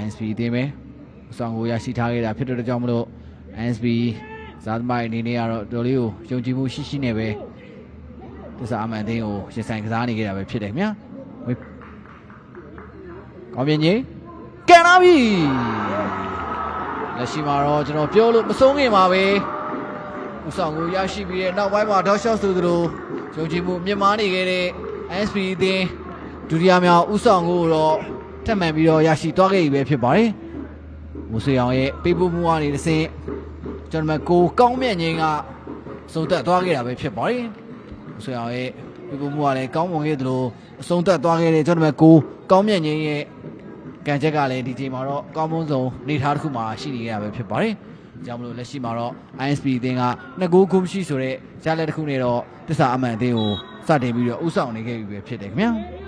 ISP အသင်းပဲအဆောင်ကိုရရှိထားခဲ့တာဖြစ်တဲ့အတွက်ကြောင့်မလို့ ISP ဇာတ်မိုင်အနေနဲ့ကတော့တော်လေးကိုယုံကြည်မှုရှိရှိနဲ့ပဲတစ္ဆာအမှန်အသင်းကိုရင်ဆိုင်ကစားနေခဲ့တာပဲဖြစ်တယ်ခင်ဗျာဝေးကောင်းပြင်းကြီးကန်လာပြီလက်ရှိမှာတော့ကျွန်တော်ပြောလို့မဆုံးခင်ပါပဲဥဆောင်ကိုရရှိပြီးတဲ့နောက်ပိုင်းမှာတောက်လျှောက်ဆိုသလိုယုံကြည်မှုမြင့်မားနေခဲ့တဲ့ ISP အသင်းဒုတိယမြောက်ဥဆောင်ကိုတော့ ထပ်မံပြီးတော့ရရှိသွားခဲ့ပြီပဲဖြစ်ပါတယ်မူဆွေအောင်ရဲ့ပေးပို့မှုကနေတစ်ဆင့်ကျွန်တော်တို့ကိုကောင်းမြတ်ငင်းကစုံသက်သွားခဲ့တာပဲဖြစ်ပါတယ်မူဆွေအောင်ရဲ့ပေးပို့မှုကလည်းကောင်းမွန်ခဲ့သလိုအဆုံးသက်သွားခဲ့တဲ့ကျွန်တော်တို့ကိုကောင်းမြတ်ငင်းရဲ့ကံချက်ကလည်းဒီချိန်မှာတော့ကောင်းမွန်ဆုံးနေထားတစ်ခုမှာရှိနေရတာပဲဖြစ်ပါတယ်ကြောင့်မလို့လက်ရှိမှာတော့ ISP အသင်းကနှစ်ဂိုးခုမရှိဆိုတဲ့ကြားလက်တစ်ခုနဲ့တော့တစ္ဆာအမှန်အသင်းကိုစတင်ပြီးတော့ဥဆောင်နေခဲ့ပြီပဲဖြစ်တယ်ခင်ဗျာ